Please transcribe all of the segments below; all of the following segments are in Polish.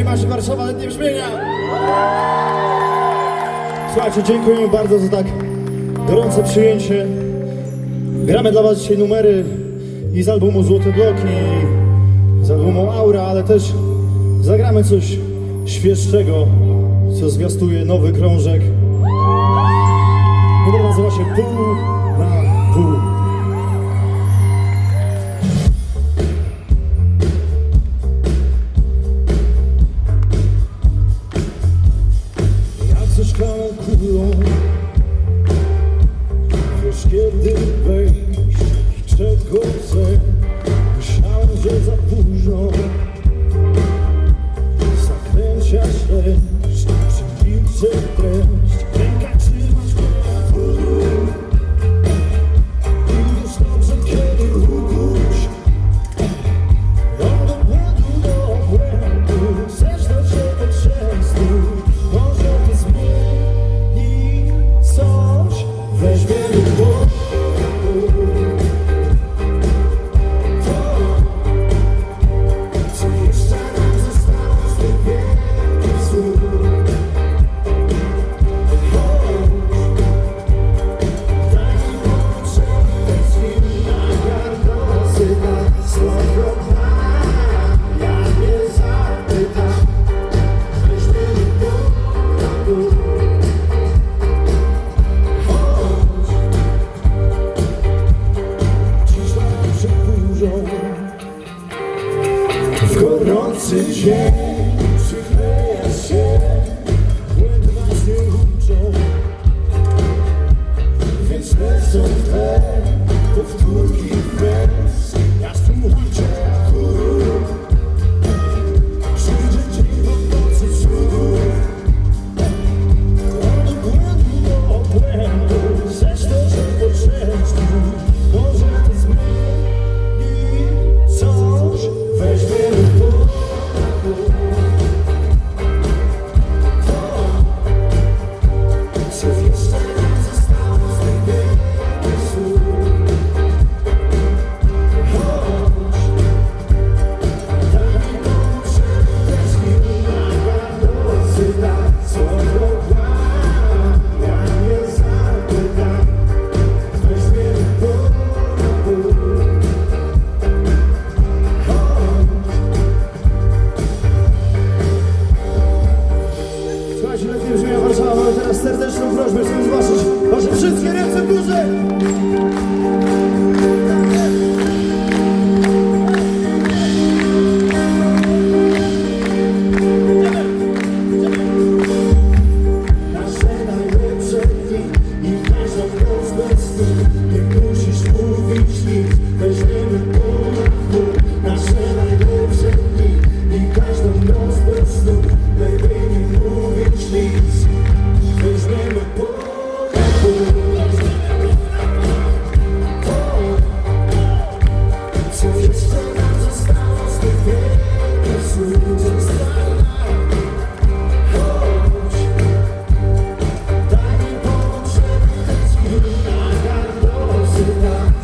Witajcie Maszy Warszawa, letnie brzmienia! Słuchajcie, dziękujemy bardzo za tak gorące przyjęcie. Gramy dla was dzisiaj numery i z albumu Złoty Blok i z albumu Aura, ale też zagramy coś świeższego, co zwiastuje nowy krążek. Numer nazywa się Pół na Pół. Chcę Myślałem, że za późno. Zakręcia śledź Przemilczę treść Ręka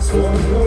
Solo